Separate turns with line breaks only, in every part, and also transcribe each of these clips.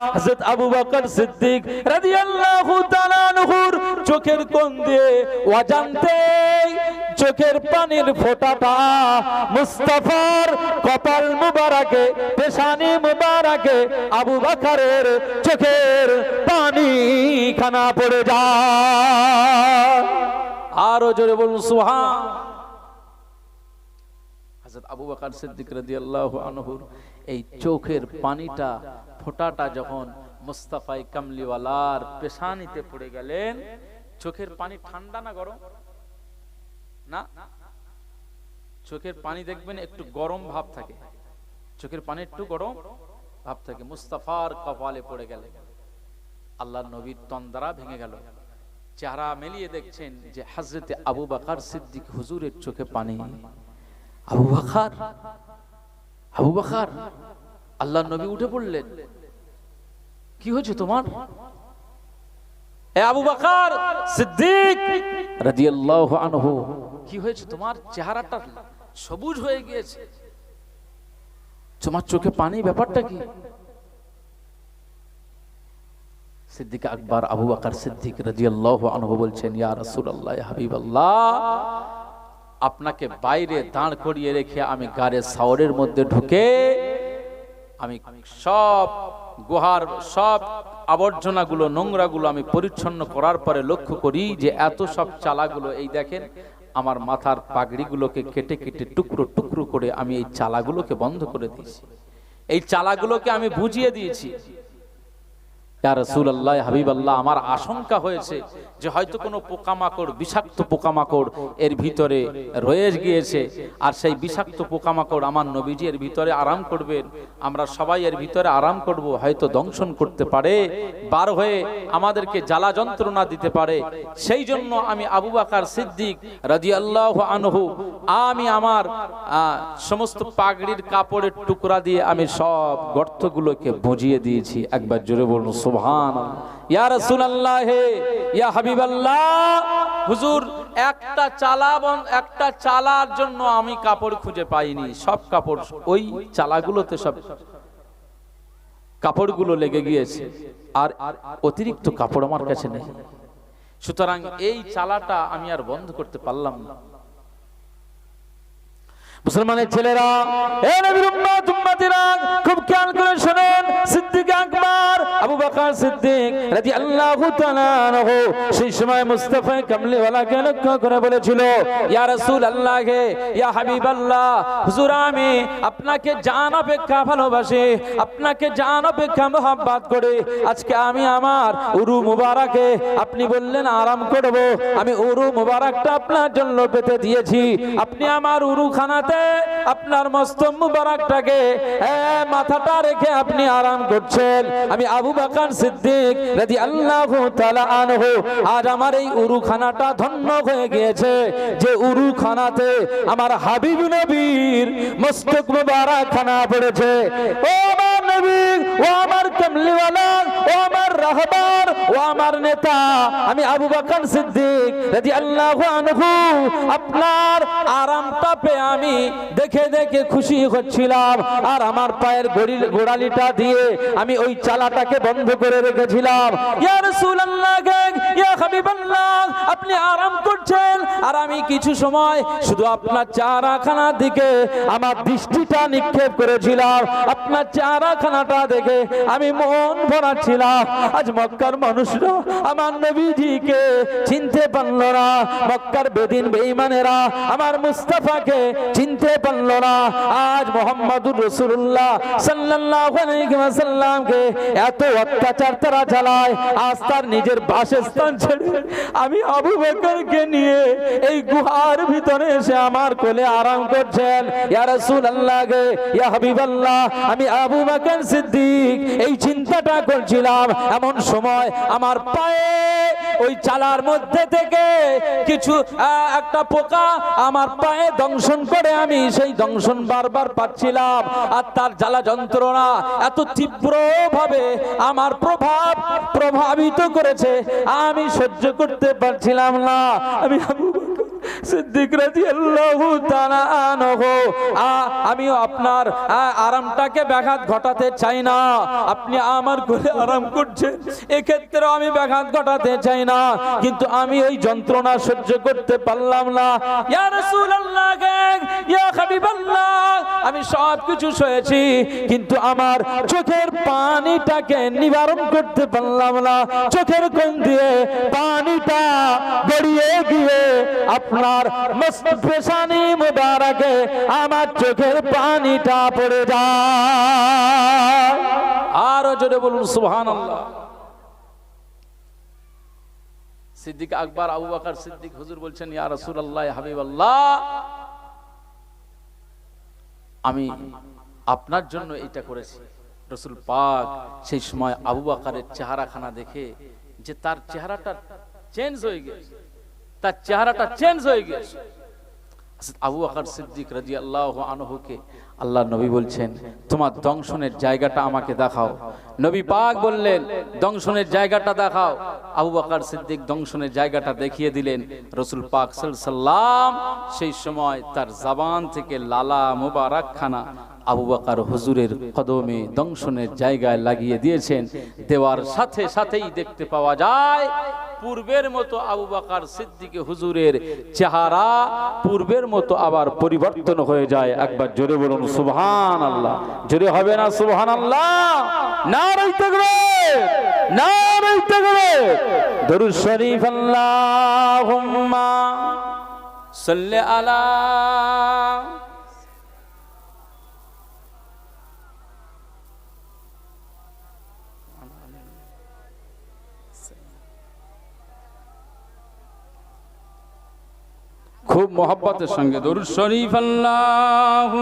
হযরত আবু বকর সিদ্দিক রাদিয়াল্লাহু তাআলা আনহুর চোখের কোণ দিয়ে অজান্তে চোখের পানির ফোঁটাটা মুস্তাফার কপাল মুবারকে, পেশানি মুবারকে আবু বকরের চোখের পানি খানা পড়ে যায়। আরও জোরে বলুন, সুবহান। হযরত আবু বকর সিদ্দিক রাদিয়াল্লাহু আনহুর এই চোখের পানিটা ফোঁটাটা যখন মুস্তাফাই কামলিওয়ালার পেশানিতে পড়ে গেলেন, চোখের পানি ঠান্ডা না গরম? না? চোখের পানি দেখবেন একটু গরম ভাব থাকে। চোখের পানি একটু গরম ভাব থাকে। মুস্তাফার কপালে পড়ে গেলে আল্লাহ নবীর তন্দারা ভেঙে গেল। চেহারা মেলিয়ে দেখছেন যে হাজরতে আবু বাকার সিদ্দিক হুজুরের চোখে পানি। আবু বাকার? আবু বাকার? আল্লাহ নবী উঠে পড়লেন। কি হয়েছে তোমার? আবু বাকার সিদ্দিক রাদিয়াল্লাহু আনহু। কি হয়েছে তোমার? চেহারাটা সবুজ হয়ে গিয়েছে। তোমার চোখে পানি ব্যাপারটা কি? সিদ্দিক আকবর আবু বাকার সিদ্দিক রাদিয়াল্লাহু আনহু বলছেন ইয়া রাসূলুল্লাহ ইয়া হাবিবাল্লাহ আপনাকে বাইরে দাঁড় করিয়ে রেখে আমি গাড়ে সাওরের মধ্যে ঢুকে আমি সব গুহার সব আবর্জনাগুলো, নোংরাগুলো আমি পরিচ্ছন্ন করার পরে লক্ষ্য করি যে এত সব চালাগুলো, এই দেখেন, আমার মাথার পাগড়িগুলোকে কেটে কেটে টুকরো টুকরো করে আমি এই চালাগুলোকে বন্ধ করে দিয়েছি। এই চালাগুলোকে আমি বুঝিয়ে দিয়েছি। রাসূলুল্লাহ, হাবিবাল্লাহ, আমার আশঙ্কা হয়েছে যে হয়তো কোনো পোকামাকড়, বিষাক্ত পোকামাকড় এর ভিতরে রয়ে গিয়েছে। আর সেই বিষাক্ত পোকামাকড় আমার নবীজি এর ভিতরে আরাম করবেন। আমরা সবাই এর ভিতরে আরাম করব, হয়তো দংশন করতে পারে, বার হয়ে আমাদেরকে জ্বালা যন্ত্রণা দিতে পারে। সেই জন্য আমি আবু বাকার সিদ্দিক রাদিয়াল্লাহু আনহু, আমি আমার সমস্ত পাগড়ির কাপড়ের টুকরা দিয়ে আমি সব গর্তগুলোকে বুঝিয়ে দিয়েছি। একবার জোরে বলুন আমি কাপড় খুঁজে পাইনি, সব কাপড় ওই চালাগুলোতে সব কাপড়গুলো লেগে গিয়েছে, আর অতিরিক্ত কাপড় আমার কাছে নেই। সুতরাং এই চালাটা আমি আর বন্ধ করতে পারলাম না। মুসলমানের ছেলেরা খুব খেয়াল করে শুনেন বকর আপনাকে জান অপেক্ষা আপনাকে জান অপেক্ষা করে। আজকে আমি আমার উরু মুবারাকে আপনি বললেন আরাম করব, আমি উরু মুবারাকটা আপনার জন্য পেতে দিয়েছি। আপনি আমার উরু খানাতে আপনার মস্ত মুবারাকটাকে মাথাটা রেখে আপনি আরাম করছেন। আমি আবু বাকার সিদ্দিক রাদি আল্লাহ আনহু, আজ আমার এই উরুখানাটা ধন্য হয়ে গিয়েছে। যে উরুখানাতে আমার হাবিব নবীর মস্তক মুবারক খানা পড়েছে। ও আমার নবী, ও আমার কমলিওয়ালা রাহবার ও আমার নেতা, আমি আবু বাকর সিদ্দিক রাজি আল্লাহ আনহু, আপনার আরাম পেয়ে আমি দেখে দেখে খুশি হচ্ছিলাম। আর আমার পায়ের গড়ি গোড়ালিটা দিয়ে আমি ওই চালাটাকে বন্ধ করে রেখেছিলাম। ইয়া রাসূলুল্লাহ আপনি আরাম করছেন, আর আমি কিছু সময় শুধু আপনার চারাখানার দিকে, আমার দৃষ্টিটা নিক্ষেপ করেছিলাম, আপনার চারাখানাটা দেখে আমি মন আজ মক্কার মানুষরা আমার নবীজিকে চিনতে পারল না, মক্কার বেদিন আমার মুস্তাফাকে চিনতে পারল না। আজ মোহাম্মদুর রসুল্লাহ সাল্লাল্লাহু আলাইহি ওয়াসাল্লামকে এত অত্যাচার তারা চালায়, আজ তার নিজের বাসস্থান ছেড়ে আমি আবু বকরকে নিয়ে এই গুহার ভিতরে এসে আমার কোলে আরাম করছেন। ইয়া রাসূলুল্লাহ ইয়া হাবিবাল্লাহ, আমি আবু বকর সিদ্দিক এই চিন্তাটা করছিলাম। এমন সময় আমার পায়ে ওই চালার মধ্যে থেকে কিছু একটা পোকা আমার পায়ে দংশন করে আমি সেই দংশন বারবার পাচ্ছিলাম। আর তার জ্বালা যন্ত্রণা এত তীব্র ভাবে আমার প্রভাব প্রভাবিত করেছে, আমি সহ্য করতে পারছিলাম না। আমি সিদ্দিক তাআলা আনহু। আমিও আপনার আরামটাকে ব্যাঘাত ঘটাতে চাই না। আপনি আমার কোলে আরাম করছেন, এক্ষেত্রেও আমি ব্যাঘাত ঘটাতে চাই না। কিন্তু আমি ওই যন্ত্রণা সহ্য করতে পারলাম না। ইয়া রাসূলুল্লাহ, ইয়া হাবিবাল্লাহ, আমি সব কিছু সয়েছি, কিন্তু আমার চোখের পানিটাকে নিবারণ করতে পারলাম না। চোখের কোন দিয়ে পানিটা গড়িয়ে গিয়ে আপনার মস্ত পেশানি মুবারকে আমার চোখের পানিটা পড়ে যায়। আরও জোরে বলুন, সুবহানাল্লাহ। সিদ্দিক আকবর, আবু বকর সিদ্দিক হুজুর বলছেন, ইয়া রাসূলুল্লাহ, হাবিবাল্লাহ। আমি আপনার জন্য এটা করেছি। রসুল পাক সেই সময় আবু বাকারের চেহারাখানা দেখে যে তার চেহারাটা চেঞ্জ হয়ে গেছে তার চেহারাটা চেঞ্জ হয়ে হযরত আবু বকর সিদ্দিক রাদিয়াল্লাহু আনহুকে আল্লাহ নবী বলছেন, তোমার দংশনের জায়গাটা আমাকে দেখাও। নবী পাক বললেন, দংশনের জায়গাটা দেখাও। আবু বকর সিদ্দিক দংশনের জায়গাটা দেখিয়ে দিলেন। রসুল পাক সাল্লাম সেই সময় তার জাবান থেকে লালা মুবারক খানা আবু বকর হুজুরের কদমে দংশনের জায়গায় লাগিয়ে দিয়েছেন। দেওয়ার সাথে সাথেই দেখতে পাওয়া যায়, পূর্বের মতো আবু বাকার সিদ্দিক হুজুরের চেহারা পূর্বের মতো আবার পরিবর্তন হয়ে যায়। একবার জোরে বলুন সুবহান আল্লাহ জোরে হবে না সুবহান আল্লাহ না রইতে গেলে না রইতে গেলে দরুদ শরীফ, আল্লাহুম্মা সাল্লি আলা খুব মহব্বতের সঙ্গে দরুদ শরীফ আল্লাহ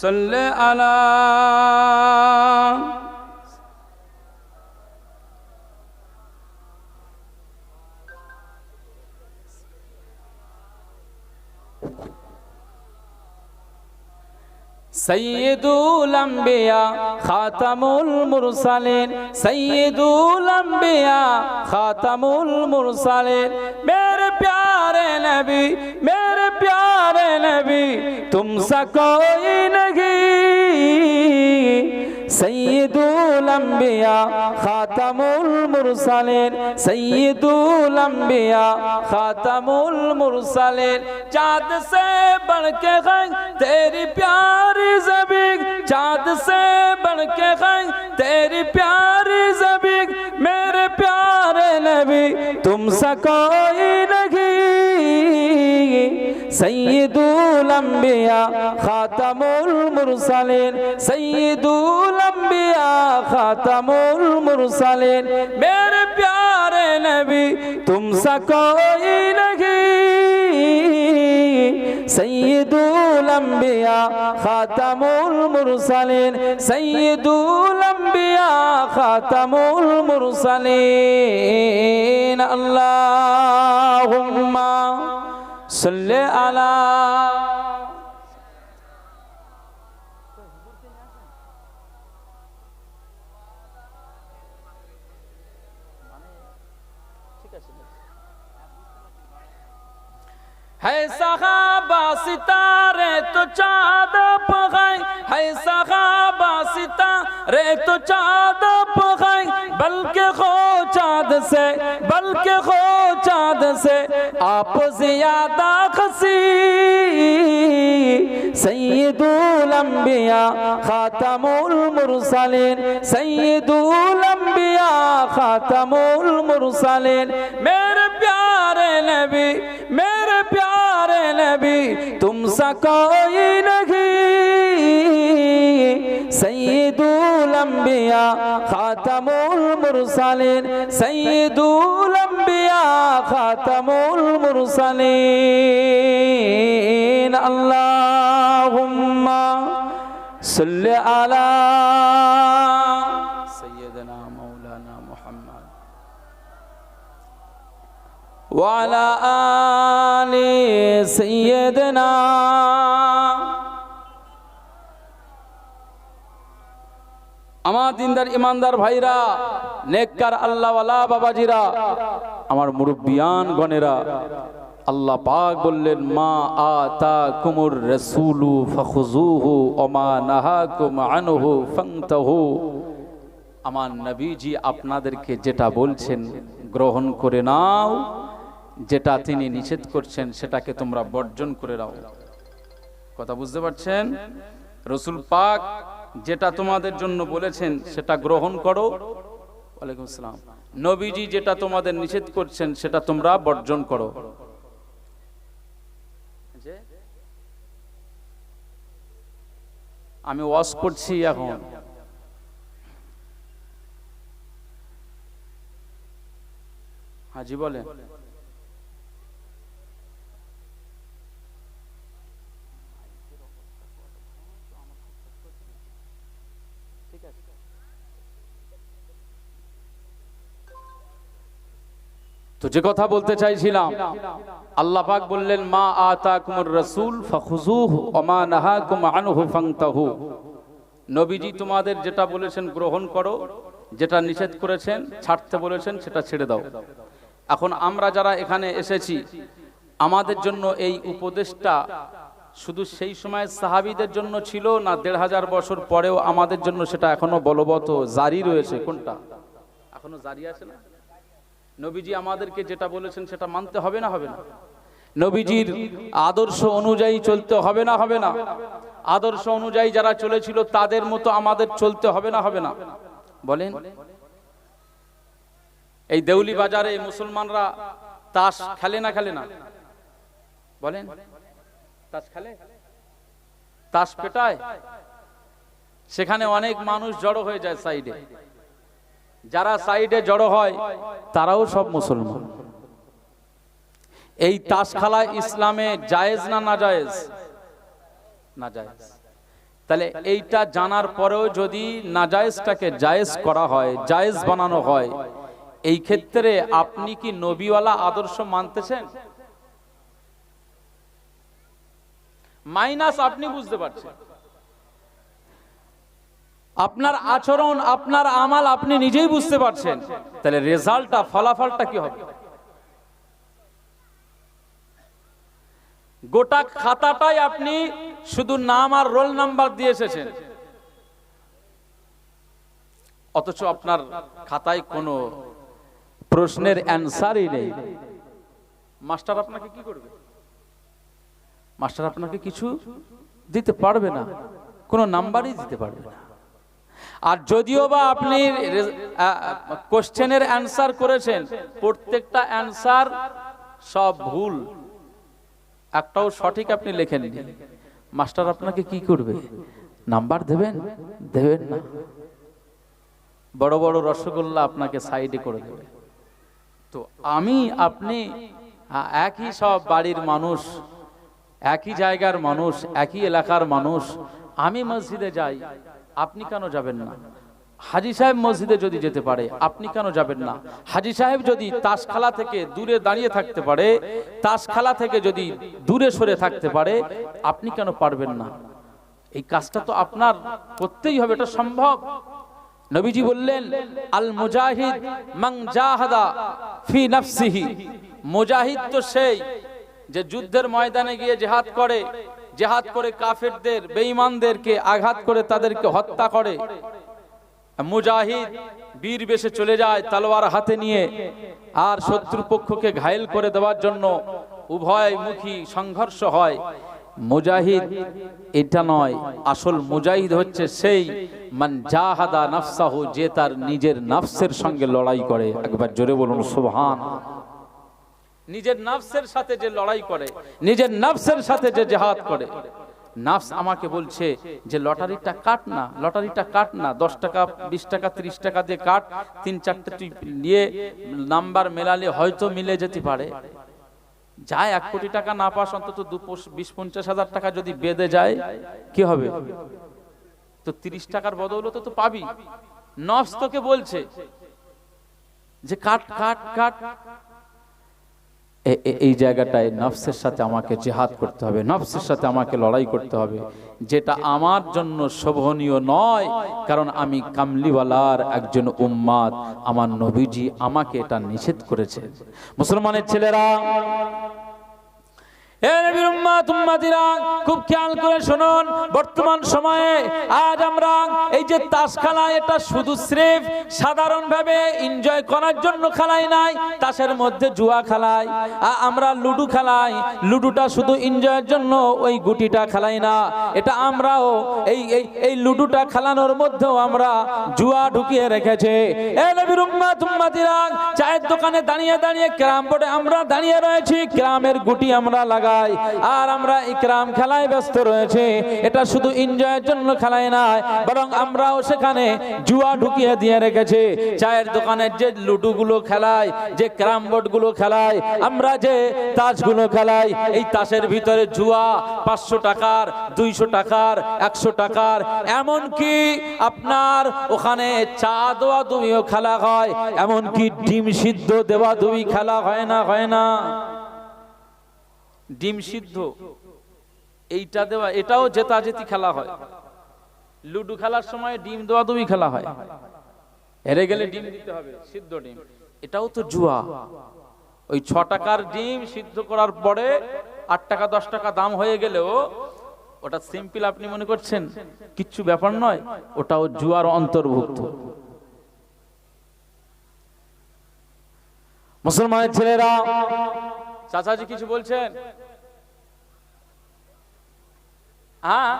সাল্লে আলা সৈয়দুলাম্বিয়া খাতামুল মুরসালিন সৈয়দুলাম্বিয়া খাতামুল মুরসালিন। नबी मेरे प्यारे नबी तुमसा कोई नहीं सैयदुल अंबिया खातमुल मुरसलिन सैयदुल अंबिया खातमुल मुरसलिन चाँद से बढ़ के गई तेरी प्यारी जबीक चाँद से बढ़ के गई तेरी प्यारी जबीक मेरे प्यारे नबी तुमसा कोई नहीं सैयदुल अंबिया खातमुल मुरसलिन सैयदुल अंबिया खातमुल मुरसलिन मेरे प्यारे नबी तुमसा कोई नहीं सैयदुल अंबिया खातमुल मुरसलिन सैयदुल अंबिया खातमुल मुरसलिन अल्लाहुम्मा صل على ہے صحابہ ستارے تو چاند پغائیں ہے صحابہ واسطہ رے تو چاد پخائیں بلکہ خو چاد سے، بلکہ خو چاد سے، آپ زیادہ خسی سید الانبیاء خاتم المرسلین سید الانبیاء خاتم المرسلین۔ میرے پیارے نبی، میرے پیارے نبی، تم سا کوئی نہیں۔ سيد الأنبياء خاتم المرسلين سيد الأنبياء خاتم المرسلين. اللهم صل على سيدنا مولانا محمد وعلى آل سيدنا আমার দিনদার ইমানদার ভাইরা, নেককার আল্লাহওয়ালা বাবাজিরা, আমার মুরব্বিয়ান গণেরা, আল্লাহ পাক বললেন, মা আতা কুমুর রসুলু ফখুজুহু ওমা নাহাকুম আনহু ফান্তাহু। আমার নবীজি আপনাদেরকে যেটা বলছেন, গ্রহণ করে নাও। যেটা তিনি নিষেধ করছেন, সেটাকে তোমরা বর্জন করে নাও। কথা বুঝতে পারছেন? রসুল পাক যেটা তোমাদের জন্য বলেছেন, সেটা গ্রহণ করো। ওয়ালাইকুম আসসালাম। নবীজি যেটা তোমাদের নিষেধ করছেন, সেটা তোমরা বর্জন করো। আমি ওয়াশ করছি এখন। হাজি বলেন। যে কথা বলতে চাইছিলাম, আল্লাহ পাক বললেন, মা আতাকুমুর রাসূল ফাখুজুহু ওয়া মা নাহাকুম আনহু ফান্তাহু নবীজি তোমাদের যেটা বলেছেন গ্রহণ করো, যেটা নিষেধ করেছেন, ছাড়তে বলেছেন, সেটা ছেড়ে দাও। এখন আমরা যারা এখানে এসেছি, আমাদের জন্য এই উপদেশটা শুধু সেই সময় সাহাবীদের জন্য ছিল না, দেড় হাজার বছর পরেও আমাদের জন্য সেটা এখনও বলবৎ জারি রয়েছে। কোনটা? এখনও জারি আছে না? নবীজি আমাদেরকে যেটা বলেছেন সেটা মানতে হবে না হবে না? নবীজির আদর্শ অনুযায়ী চলতে হবে না হবে না? আদর্শ অনুযায়ী যারা চলেছিল তাদের মতো আমাদের চলতে হবে না হবে না? বলেন। এই দেউলি বাজারে মুসলমানরা তাস খেলে না খেলে না? বলেন। তাস খেলে? তাস পেটায়? সেখানে অনেক মানুষ জড়ো হয়ে যায় সাইডে। যারা সাইডে জড়ো হয়, তারাও সব মুসলমান। এই তাস খেলা ইসলামে জায়েজ না না জায়েজ না জায়েজ তাহলে এইটা জানার পরেও যদি নাজায়েজটাকে জায়েজ করা হয়, জায়েজ বানানো হয়, এই ক্ষেত্রে আপনি কি নবীওয়ালা আদর্শ মানতেছেন? মাইনাস আপনি বুঝতে পারছেন। আপনার আচরণ, আপনার আমাল আপনি নিজেই বুঝতে পারছেন। তাহলে রেজাল্টটা, ফলাফলটা কি হবে? গোটা খাতাটাই আপনি শুধু নাম আর রোল নাম্বার দিয়ে এসেছেন। অথচ আপনার খাতায় কোনো প্রশ্নের অ্যান্সারই নেই। মাস্টার আপনাকে কি করবে? মাস্টার আপনাকে কিছু দিতে পারবে না, কোনো নাম্বারই দিতে পারবে না। আর যদিও বা আপনি কোশ্চেনের অ্যান্সার করেছেন, প্রত্যেকটা অ্যান্সার সব ভুল। একটাও সঠিক আপনি লেখেননি। মাস্টার আপনাকে কি করবে? নাম্বার দেবেন? দেবেন না। বড় বড় রসগোল্লা আপনাকে সাইডে করে দেবে। তো আমি, আপনি একই সব বাড়ির মানুষ, একই জায়গার মানুষ, একই এলাকার মানুষ, আমি মসজিদে যাই। আপনি কেন যাবেন না? হাজি সাহেব মসজিদে যদি যেতে পারে, আপনি কেন যাবেন না? হাজি সাহেব যদি তাস তাসখালা থেকে দূরে দাঁড়িয়ে থাকতে পারে তাস তাসখালা থেকে যদি দূরে সরে থাকতে পারে, আপনি কেন পারবেন না? এই কাজটা তো আপনার করতেই হবে, এটা সম্ভব। নবীজি বললেন, আল মুজাহিদ মান জাহাদা ফি নাফসিহি। মুজাহিদ তো সেই যে যুদ্ধের ময়দানে গিয়ে জেহাদ করে জেহাদ করে কাফেরদের, বেঈমানদেরকে আঘাত করে তাদেরকে হত্যা করে। মুজাহিদ বীর বেশে চলে যায় তলোয়ার হাতে নিয়ে আর শত্রুপক্ষকে ঘায়েল করে দেওয়ার জন্য উভয় মুখী সংঘর্ষ হয়। মুজাহিদ এটা নয়, আসল মুজাহিদ হচ্ছে সেই মান জাহাদা নাফসাহু যে তার নিজের নাফসের সঙ্গে লড়াই করে। একবার জোরে বলুন, সুবহান। নিজের নাফসের সাথে যে লড়াই করে, নিজের নাফসের সাথে যে জেহাদ করে। নাফস আমাকে বলছে যে, লটারিটা কাট না, লটারিটা কাট না, দশ টাকা, বিশ টাকা, ত্রিশ টাকা দিয়ে কাট, তিন চারটে নিয়ে নাম্বার মেলালে হয়তো মিলে যেতে পারে। যায় এক কোটি টাকা না পাস, অন্তত দু বিশ, পঞ্চাশ হাজার টাকা যদি বেঁধে যায়, কি হবে? তো তিরিশ টাকার বদৌলতে তো পাবি। নফস তোকে বলছে যে, কাট কাট কাট এই জায়গাটায় নফসের সাথে আমাকে জেহাদ করতে হবে, নফসের সাথে আমাকে লড়াই করতে হবে। যেটা আমার জন্য শোভনীয় নয়, কারণ আমি কামলিওয়ালার একজন উম্মাদ। আমার নবীজি আমাকে এটা নিষেধ করেছে। মুসলমানের ছেলেরা খুব খেয়াল করে শুনুন, বর্তমান সময়ে আজ আমরা এই যে তাস খেলা এটা শুধু স্রেফ সাধারণভাবে এনজয় করার জন্য খেলাই নাই, তাসের মধ্যে জুয়া খেলাই, আ- আমরা লুডু খেলাই, লুডুটা শুধু এনজয়ের জন্য ওই গুটিটা খেলাই না, এটা আমরাও এই এই এই লুডুটা খেলানোর মধ্যেও আমরা জুয়া ঢুকিয়ে রেখেছে। চায়ের দোকানে দাঁড়িয়ে দাঁড়িয়ে ক্রাম বোর্ডে আমরা দাঁড়িয়ে রয়েছি ক্রামের গুটি আমরা লাগাই আর আমরা ইকরাম খেলায় ব্যস্ত রয়েছে। এটা শুধু এনজয়ের জন্য খেলায় নাই বরং আমরাও সেখানে জুয়া ঢুকিয়ে দিয়ে রেখেছে। চায়ের দোকানের যে লুডু গুলো খেলায়, যে ক্রাম বোর্ডগুলো খেলায়, আমরা যে তাসগুলো খেলাই এই তাসের ভিতরে জুয়া পাঁচশো টাকার, দুইশো টাকার, একশো টাকার এমন কি আপনার ওখানে চা দেওয়া দুমিও খেলা হয় এমন কি ডিম সিদ্ধ দেওয়া দুই খেলা হয় না হয় না। ডিম সিদ্ধ, এইটা দেওয়া, এটাও জেতাজেতি খেলা হয়। লুডু খেলার সময় ডিম দেওয়া দুই খেলা হয়। হেরে গেলে ডিম দিতে হবে, সিদ্ধ ডিম। এটাও তো জুয়া। ওই ছ টাকার ডিম সিদ্ধ করার পরে আট টাকা, দশ টাকা দাম হয়ে গেলেও ওটা সিম্পল আপনি মনে করছেন? কিচ্ছু ব্যাপার নয়, ওটাও জুয়ার অন্তর্ভুক্ত। মুসলমানের ছেলেরা চাচাজি কিছু বলছেন? হ্যাঁ?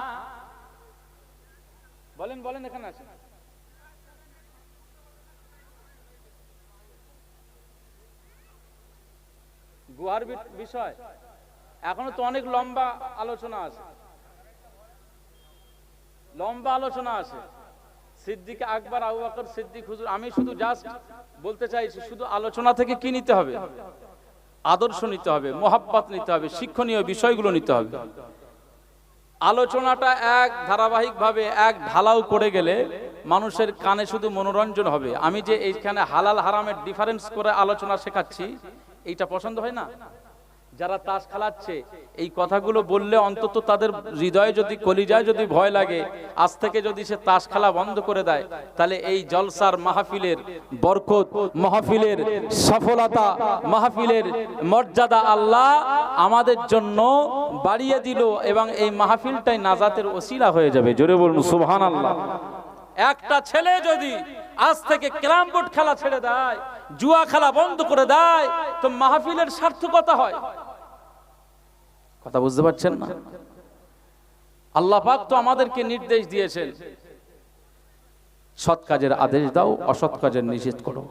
বলেন বলেন, এখানে আছেন গুহার বিষয়। এখনও তো অনেক লম্বা আলোচনা আছে। লম্বা আলোচনা আছে। সিদ্দিক আকবর, আবু বকর সিদ্দিক হুজুর, আমি শুধু জাস্ট বলতে চাইছি, শুধু আলোচনা থেকে কি নিতে হবে? আদর্শ নিতে হবে, মোহাব্বত নিতে হবে, শিক্ষণীয় বিষয়গুলো নিতে হবে। আলোচনাটা এক, ধারাবাহিকভাবে এক, ঢালাও করে গেলে মানুষের কানে শুধু মনোরঞ্জন হবে। আমি যে এইখানে হালাল হারামের ডিফারেন্স করে আলোচনা শেখাচ্ছি, এইটা পছন্দ হয় না? যারা তাস খেলাচ্ছে, এই কথাগুলো বললে অন্তত তাদের হৃদয়ে যদি, কলিজায় যদি ভয় লাগে, আজ থেকে যদি সে তাস খেলা বন্ধ করে দেয়, তাহলে এই জলসার মাহফিলের বরকত, মাহফিলের সফলতা, মাহফিলের মর্যাদা আল্লাহ আমাদের জন্য বাড়িয়ে দিল এবং এই মাহফিলটাই নাজাতের ওসিলা হয়ে যাবে। জোরে বলুন সুবহান আল্লাহ একটা ছেলে যদি আজ থেকে ক্যারাম বোর্ড খেলা ছেড়ে দেয়, জুয়া খেলা বন্ধ করে দেয়, তো মাহফিলের সার্থকতা হয়। কথা বুঝতে পারছেন না? আল্লাহ পাক তো আমাদেরকে নির্দেশ দিয়েছেন। সৎ কাজের আদেশ দাও, অসৎ কাজের নিষেধ করো।